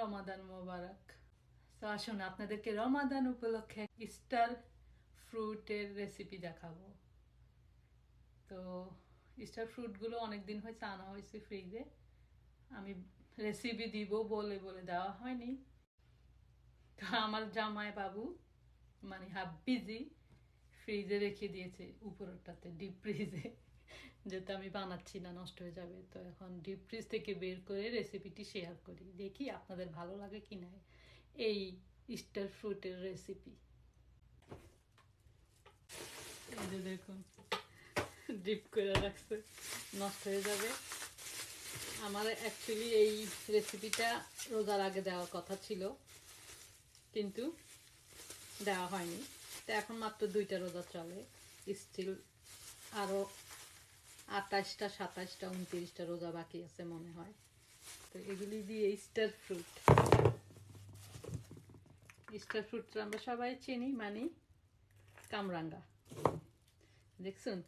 রমাদান মোবারক। তো আসুন, আপনাদেরকে রমাদান উপলক্ষে স্টার ফ্রুটের রেসিপি দেখাবো। তো স্টার ফ্রুটগুলো অনেক দিন হয়েছে, আনা হয়েছে ফ্রিজে আমি রেসিপি দিব বলে বলে দেওয়া হয়নি। তো আমার জামাই বাবু মানে হাফ হাব্বিজি ফ্রিজে রেখে দিয়েছে, উপরটাতে ডিপ ফ্রিজে যেটা আমি বানাচ্ছি না, নষ্ট হয়ে যাবে, তো এখন ডিপ ফ্রিজ থেকে বের করে রেসিপিটি শেয়ার করি। দেখি আপনাদের ভালো লাগে কি না এই স্টার ফ্রুটের রেসিপি দেখুন ডিপ করে রাখছে, নষ্ট হয়ে যাবে। আমার অ্যাকচুয়ালি এই রেসিপিটা রোজার আগে দেওয়ার কথা ছিল, কিন্তু দেওয়া হয়নি। তো এখন মাত্র দুইটা রোজা চলে স্টিল আরও আঠাশটা সাতাশটা, উনত্রিশটা রোজা বাকি আছে মনে হয়। তো এগুলি দিয়ে স্টার ফ্রুট স্টার ফ্রুট আমরা সবাই চিনি মানে কামরাঙ্গা। দেখছেন?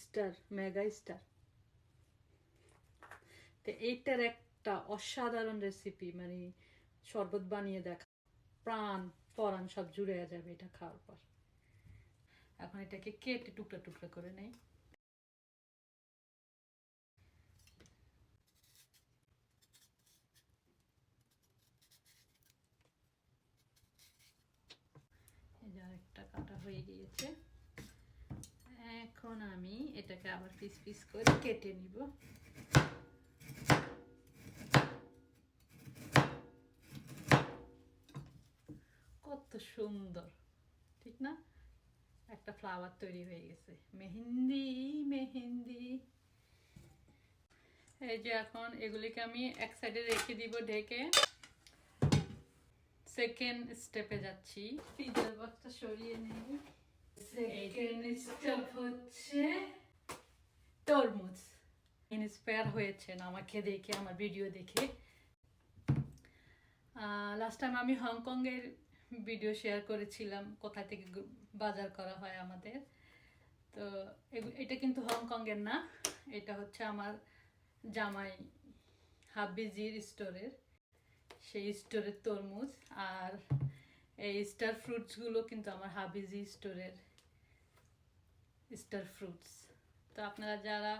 স্টার মেগা স্টার তো এইটার একটা অসাধারণ রেসিপি মানে শরবত বানিয়ে দেখা, প্রাণ, পরাণ সব জুড়ে যাবে এটা খাওয়ার পর। এখন এটাকে কেটে টুকরা টুকরা করে নেই এই যে আরেকটা কাটা হয়ে গিয়েছে এখন আমি এটাকে আবার পিস পিস করে কেটে নিব। কত সুন্দর, ঠিক না? একটা ফ্লাওয়ার তৈরি হয়ে গেছে। মেহেন্দি মেহেন্দি। এই যে এখন এগুলিকে আমি এক সাইডে রেখে দিব ঢেকে। সেকেন্ড স্টেপে যাচ্ছি। ফ্রিজের বক্সটা সরিয়ে নেই। তরমুজ। ইন্সপায়ার হয়েছেন আমাকে দেখে, আমার ভিডিও দেখে। লাস্ট টাইম আমি হংকংয়ের ভিডিও শেয়ার করেছিলাম কোথা থেকে বাজার করা হয় আমাদের। তো এটা কিন্তু হংকংয়ের না, এটা হচ্ছে আমার জামাই হাবিজির স্টোরের সেই স্টোরের তরমুজ আর এই স্টার ফ্রুটসগুলো কিন্তু আমার হাবিজি স্টোরের স্টার ফ্রুটস তো আপনারা যারা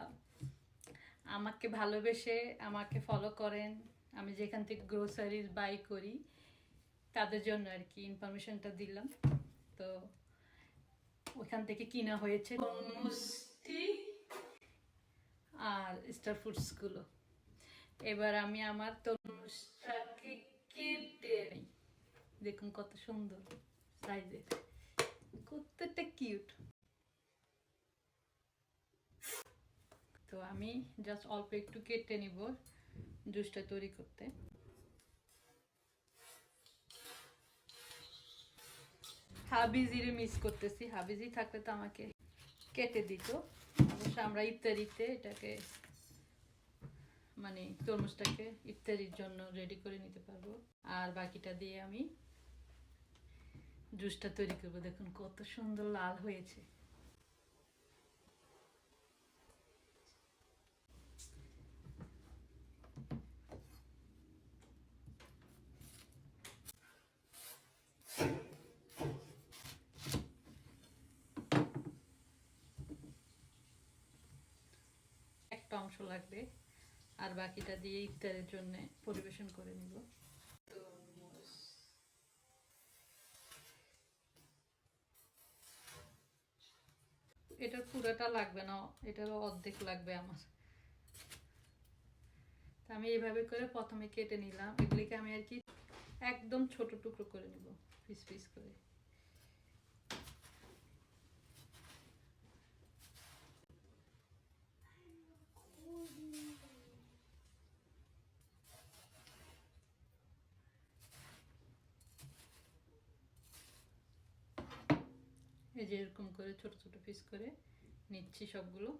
আমাকে ভালোবেসে আমাকে ফলো করেন আমি যেখান থেকে গ্রোসারিজ বাই করি তাদের জন্য আর কি ইনফরমেশনটা দিলাম। তো ওখান থেকে কিনা হয়েছে আর স্টার ফ্রুটসগুলো এবার আমি আমার তরমুজটাকে কেটে নিই দেখুন কত সুন্দর সাইজের কতটা কিউট তো আমি জাস্ট অল্প একটু কেটে নিব জুসটা তৈরি করতে। হাবিজিরে মিস করতেছি। হাবিজি থাকলে তো আমাকে কেটে দিত। অবশ্য আমরা ইত্যাদিতে এটাকে মানে তরমুজটাকে ইত্যাদির জন্য রেডি করে নিতে পারব। আর বাকিটা দিয়ে আমি জুসটা তৈরি করব। দেখুন কত সুন্দর লাল হয়েছে। একটা অংশ লাগবে, আর বাকিটা দিয়ে ইফতারের জন্য পরিবেশন করে নিব। এটারও অর্ধেক লাগবে আমার। তা আমি এইভাবে করে প্রথমে কেটে নিলাম। এগুলিকে আমি আর কি একদম ছোট টুকরো করে নিব, পিস পিস করে। এই যে এরকম করে ছোট ছোট পিস করে নিচ্ছি সবগুলো।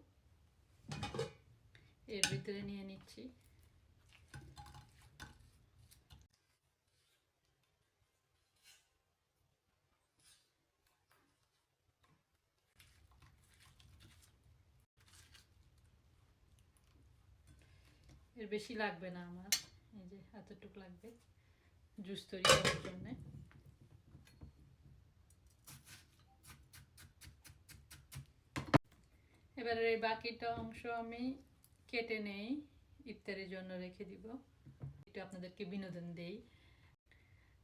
এর ভিতরে নিয়ে নিচ্ছি। এর বেশি লাগবে না আমার, এই যে এতটুকু লাগবে জুস তৈরি করার জন্য। এবারে এই বাকিটা অংশ আমি কেটে নেই, ইফতারের জন্য রেখে দিব। একটু আপনাদেরকে বিনোদন দেই।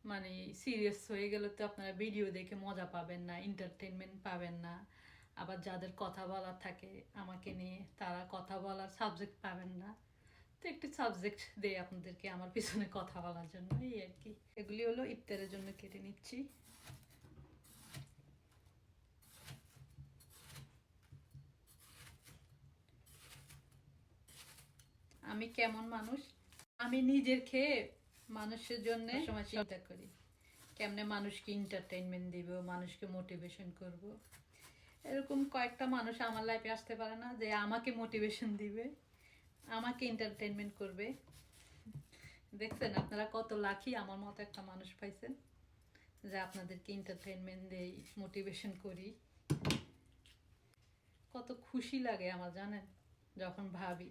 মানে সিরিয়াস হয়ে গেলে তো আপনারা ভিডিও দেখে মজা পাবেন না এন্টারটেনমেন্ট পাবেন না। আবার যাদের কথা বলার থাকে আমাকে নিয়ে, তারা কথা বলার সাবজেক্ট পাবেন না। তো একটি সাবজেক্ট দেই আপনাদেরকে আমার পিছনে কথা বলার জন্য, এই আর কি। এগুলি হলো ইফতারের জন্য কেটে নিচ্ছি। আমি কেমন মানুষ? আমি নিজের খেয়ে মানুষের জন্য সময় চিন্তা করি। কেমনে মানুষকে এন্টারটেনমেন্ট দিব মানুষকে মোটিভেশন করব। এরকম কয়েকটা মানুষ আমার লাইফে আসতে পারে না যে আমাকে মোটিভেশন দিবে আমাকে এন্টারটেনমেন্ট করবে। দেখছেন আপনারা কত লাখি আমার মতো একটা মানুষ পাইছেন যে আপনাদেরকে এন্টারটেনমেন্ট দেই মোটিভেশন করি। কত খুশি লাগে আমার জানেন যখন ভাবি।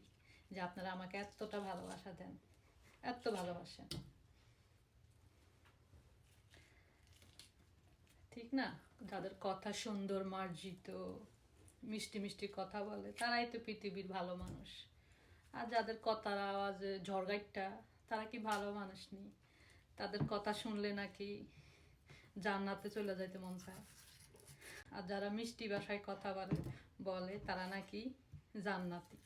যে আপনারা আমাকে এতটা ভালোবাসা দেন। এত ভালোবাসেন। ঠিক না? যাদের কথা সুন্দর, মার্জিত, মিষ্টি মিষ্টি কথা বলে, তারাই তো পৃথিবীর ভালো মানুষ। আর যাদের কথার আওয়াজে, ঝড়গাইটটা, তারা কি ভালো মানুষ নেই তাদের কথা শুনলে নাকি জান্নাতে চলে যাইতে মন চায়। আর যারা মিষ্টি ভাষায় কথা বলে বলে, তারা নাকি জান্নাতি।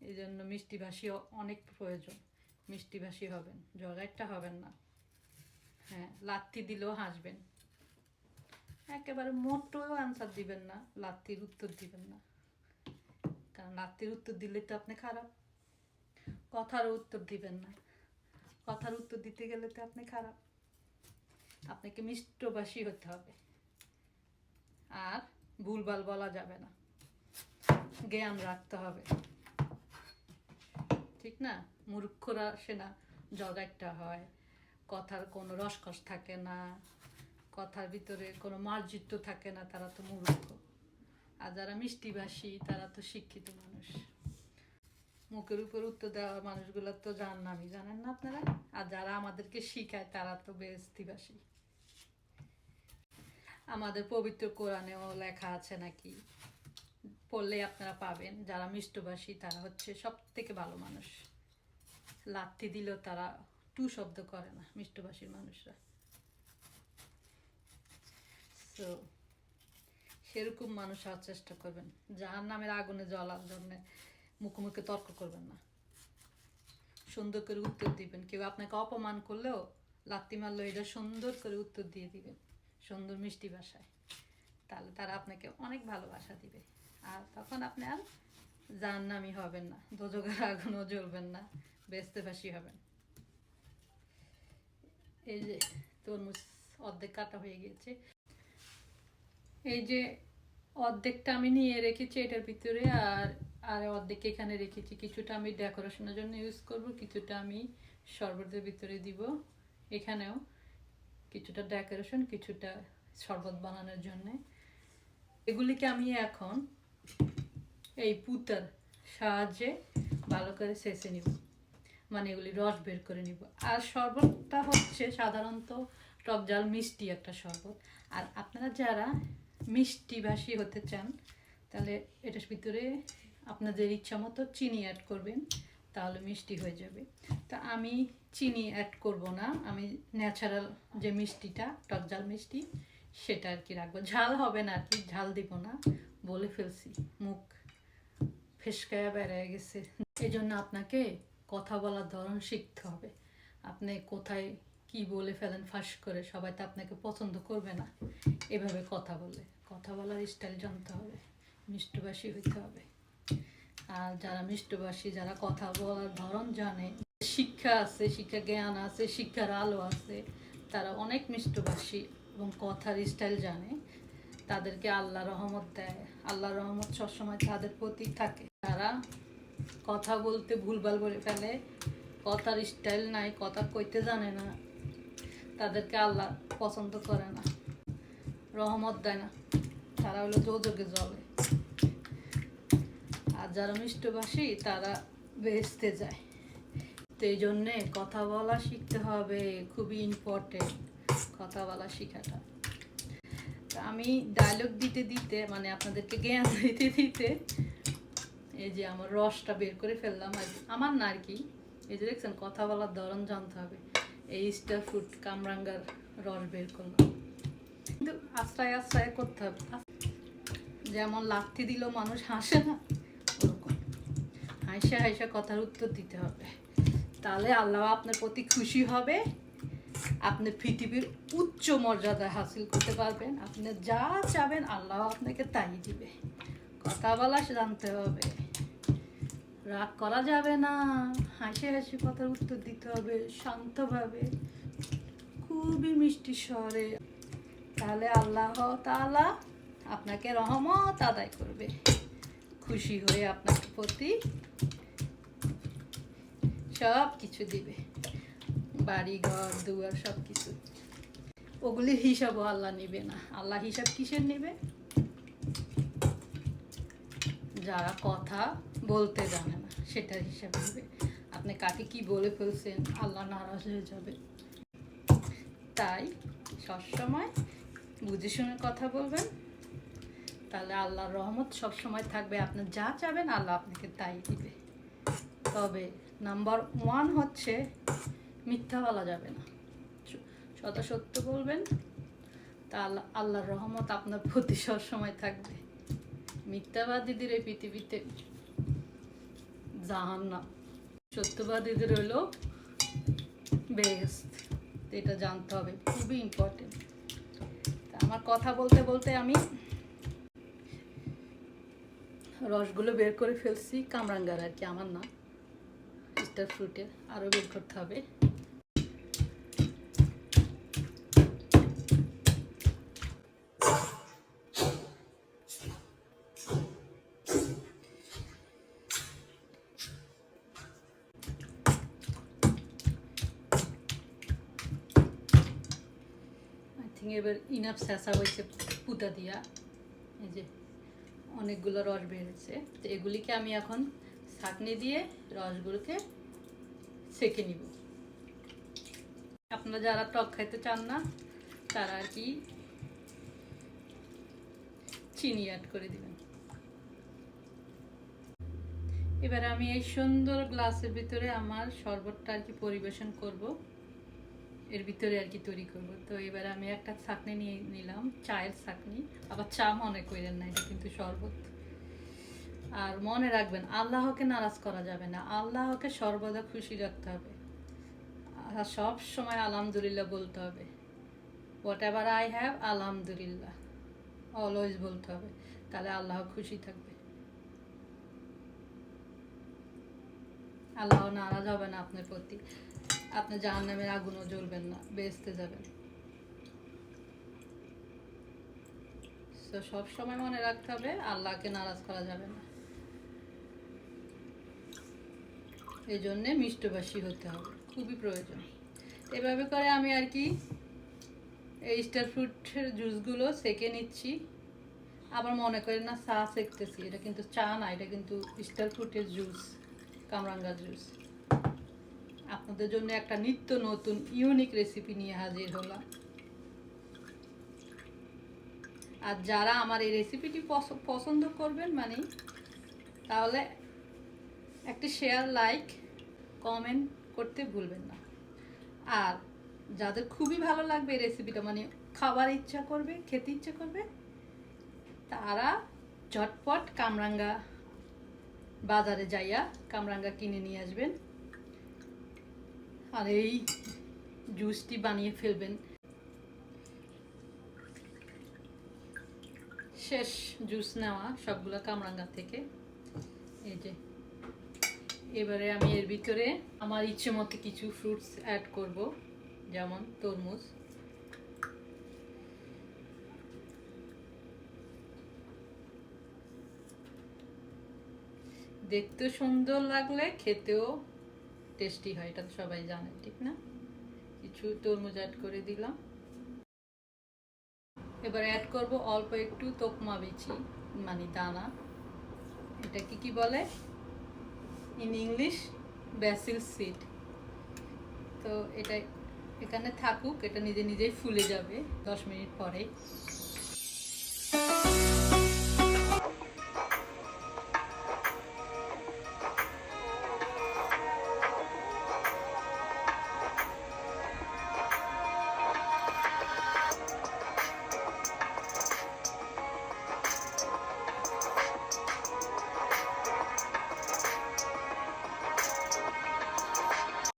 এই জন্য মিষ্টিভাষী অনেক প্রয়োজন। মিষ্টিভাষী হবেন জগাইটটা হবেন না। হ্যাঁ লাত্তি দিলেও হাসবেন। একেবারে মোটো আনসার দিবেন না, লাত্তির উত্তর দিবেন না। কারণ লাত্তির উত্তর দিলে তো আপনি খারাপ। কথার উত্তর দিবেন না। কথার উত্তর দিতে গেলে তো আপনি খারাপ। আপনাকে মিষ্টভাষী হতে হবে। আর ভুলভাল বলা যাবে না। জ্ঞান রাখতে হবে। ঠিক না? মূর্খরা সে না জগাইটটা হয়। কথার কোনো রসকস থাকে না। কথার ভিতরে কোনো মার্জিত থাকে না, তারা তো মূর্খ। আর যারা মিষ্টিভাষী তারা তো শিক্ষিত মানুষ। মুখের উপর উত্তর দেওয়া মানুষগুলো তো জান নামি জানেন না আপনারা? আর যারা আমাদেরকে শিখায়, তারা তো বেস্তিবাসী। আমাদের পবিত্র কোরআনেও লেখা আছে নাকি? পড়লে আপনারা পাবেন। যারা মিষ্টভাষী, তারা হচ্ছে সব থেকে ভালো মানুষ। লাত্তি দিলেও তারা টু শব্দ করে না, মিষ্টভাষীর মানুষরা। তো সেরকম মানুষ হওয়ার চেষ্টা করবেন। যার নামের আগুনে জ্বলার জন্য মুখোমুখি তর্ক করবেন না। সুন্দর করে উত্তর দিবেন। কেউ আপনাকে অপমান করলেও লাত্তি মারলেও এটা সুন্দর করে উত্তর দিয়ে দিবেন। সুন্দর মিষ্টি ভাষায়। তাহলে তারা আপনাকে অনেক ভালোবাসা দিবে। আর তখন আপনি আর নামই হবেন না দোজগার আগুনও জ্বলবেন না বেস্তেভাসী হবেন। এই যে তরমুজ অর্ধেক কাটা হয়ে গিয়েছে। এই যে অর্ধেকটা আমি নিয়ে রেখেছি এটার ভিতরে, আর আর অর্ধেক এখানে রেখেছি। কিছুটা আমি ডেকোরেশনের জন্য ইউজ করব, কিছুটা আমি শরবতের ভিতরে দিব। এখানেও কিছুটা ডেকোরেশন, কিছুটা শরবত বানানোর জন্যে। এগুলিকে আমি এখন এই পুতার সাহায্যে ভালো করে সেচে নিব। মানে এগুলি রস বের করে নিব। আর শরবতটা হচ্ছে সাধারণত টক জাল মিষ্টি একটা শরবত। আর আপনারা যারা মিষ্টিভাষী হতে চান, তাহলে এটার ভিতরে আপনাদের ইচ্ছা মতো চিনি অ্যাড করবেন, তাহলে মিষ্টি হয়ে যাবে। তা আমি চিনি অ্যাড করব না, আমি ন্যাচারাল যে মিষ্টিটা, টক জাল মিষ্টি, সেটা আর কি রাখব। ঝাল হবে না আর কি, ঝাল দিব না, বলে ফেলছি, মুখ ফেসকায়া বেড়ে গেছে। এই জন্য আপনাকে কথা বলার ধরন শিখতে হবে। আপনি কোথায় কি বলে ফেলেন, ফাঁস করে সবাই তো আপনাকে পছন্দ করবে না। এভাবে কথা বলে কথা বলার স্টাইল জানতে হবে। মিষ্টভাষী হইতে হবে। আর যারা মিষ্টভাষী, যারা কথা বলার ধরন জানে, শিক্ষা আছে, শিক্ষা জ্ঞান আছে, শিক্ষার আলো আছে, তারা অনেক মিষ্টভাষী এবং কথার স্টাইল জানে। তাদেরকে আল্লাহ রহমত দেয়। আল্লাহ রহমত সবসময় তাদের প্রতি থাকে। তারা কথা বলতে ভুলভাল বলে ফেলে, কথার স্টাইল নাই, কথা কইতে জানে না, তাদেরকে আল্লাহ পছন্দ করে না, রহমত দেয় না, তারা হলো যোগে জলে। আর যারা মিষ্টভাষী, তারা বেচতে যায়। তো এই জন্যে কথা বলা শিখতে হবে, খুবই ইম্পর্টেন্ট কথা বলা শেখাটা। আমি ডায়লগ দিতে দিতে মানে আপনাদেরকে জ্ঞান দিতে দিতে এই যে আমার রসটা বের করে ফেললাম, আর। আমার না আর কি, এই যে দেখছেন কথা বলার ধরন জানতে হবে। এই স্টার ফ্রুট কামরাঙ্গার রস বের করলাম। কিন্তু আশ্রয় আশ্রয় করতে হবে। যেমন লাথি দিল মানুষ, হাসে না, ওরকম। হাসে হাসে কথার উত্তর দিতে হবে। তাহলে আল্লাহ আপনার প্রতি খুশি হবে। আপনি পৃথিবীর উচ্চ মর্যাদা হাসিল করতে পারবেন। আপনি যা চাবেন, আল্লাহ আপনাকে তাই দিবে। কথা বলা জানতে হবে। রাগ করা যাবে না। হাসি হাসি কথার উত্তর দিতে হবে শান্তভাবে। খুবই মিষ্টি স্বরে। তাহলে আল্লাহ তাআলা আপনাকে রহমত আদায় করবে। খুশি হয়ে আপনার প্রতি সব কিছু দিবে। বাড়ি ঘর দুয়ার সব কিছু ওগুলির হিসাবও আল্লাহ নেবে না। আল্লাহ হিসাব কিসের নেবে? যারা কথা বলতে জানে না, সেটার হিসাব নেবে। আপনি কাকে কি বলে ফেলছেন, আল্লাহ নারাজ হয়ে যাবে। তাই সবসময় বুঝে শুনে কথা বলবেন। তাহলে আল্লাহর রহমত সবসময় থাকবে। আপনি যা চাবেন আল্লাহ আপনাকে তাই দিবে। তবে নাম্বার ওয়ান হচ্ছে, মিথ্যা বলা যাবে না। সদা সত্য বলবেন। তা আল্লাহ আল্লাহর রহমত আপনার প্রতি সবসময় থাকবে। মিথ্যাবাদীদের এই পৃথিবীতে জাহান না। সত্যবাদীদের হলো বেস্ট এটা জানতে হবে, খুবই ইম্পর্টেন্ট আমার কথা বলতে বলতে আমি রসগুলো বের করে ফেলছি, কামরাঙ্গার আর কি, আমার না। স্টার ফ্রুটের আরও বের করতে হবে। এবার ইনাফ স্যাসা হয়েছে পুতা দিয়া। এই যে অনেকগুলো রস বেরিয়েছে তো এগুলিকে আমি এখন ছাঁকনি দিয়ে রসগুলোকে সেকে নিব। আপনারা যারা টক খাইতে চান না, তারা কি চিনি অ্যাড করে দিবেন। এবার আমি এই সুন্দর গ্লাসের ভিতরে আমার শরবতটা আর কি পরিবেশন করব। এর ভিতরে আর কি তৈরি করব। তো এবার আমি একটা ছাকনি নিয়ে নিলাম, চায়ের ছাকনি। আবার চা মনে করেন না, এটা কিন্তু শরবত। আর মনে রাখবেন, আল্লাহকে নারাজ করা যাবে না। আল্লাহকে সর্বদা খুশি রাখতে হবে। আর সব সময় আলহামদুলিল্লাহ বলতে হবে। হোয়াট এভার আই হ্যাভ আলহামদুলিল্লাহ। অলওয়েজ বলতে হবে। তাহলে আল্লাহ খুশি থাকবে। আল্লাহ নারাজ হবে না আপনার প্রতি। আপনি জাহান নামের আগুনও জ্বলবেন না বেসতে যাবেন। তো সব সময় মনে রাখতে হবে, আল্লাহকে নারাজ করা যাবে না। এই জন্যে মিষ্টভাষী হতে হবে, খুবই প্রয়োজন। এভাবে করে আমি আর কি এই স্টার ফ্রুটের জুসগুলো সেকে নিচ্ছি। আবার মনে করেন না, চা সেকতেছি, এটা কিন্তু চা না, এটা কিন্তু স্টার ফ্রুটের জুস কামরাঙ্গা জুস আপনাদের জন্য একটা নিত্য নতুন ইউনিক রেসিপি নিয়ে হাজির হলাম। আর যারা আমার এই রেসিপিটি পছ- পছন্দ করবেন মানে তাহলে একটি শেয়ার লাইক কমেন্ট করতে ভুলবেন না। আর যাদের খুবই ভালো লাগবে এই রেসিপিটা মানে খাবার ইচ্ছা করবে, খেতে ইচ্ছা করবে, তারা ঝটপট কামরাঙ্গা বাজারে যাইয়া কামরাঙ্গা কিনে নিয়ে আসবেন। আর এই জুসটি বানিয়ে ফেলবেন। শেষ জুস নেওয়া সবগুলো কামরাঙ্গা থেকে। এই যে, এবারে আমি এর ভিতরে আমার ইচ্ছে মতো কিছু ফ্রুটস অ্যাড করব, যেমন তরমুজ। দেখতে সুন্দর লাগলে খেতেও টেস্টি হয়, এটা তো সবাই জানে, ঠিক না? কিছু তরমুজ অ্যাড করে দিলাম। এবার অ্যাড করব অল্প একটু তোকমা বিচি মানে দানা। এটা কি কি বলে? ইন ইংলিশ ব্যাসিল সিড তো এটা এখানে থাকুক, এটা নিজে নিজেই ফুলে যাবে দশ মিনিট পরে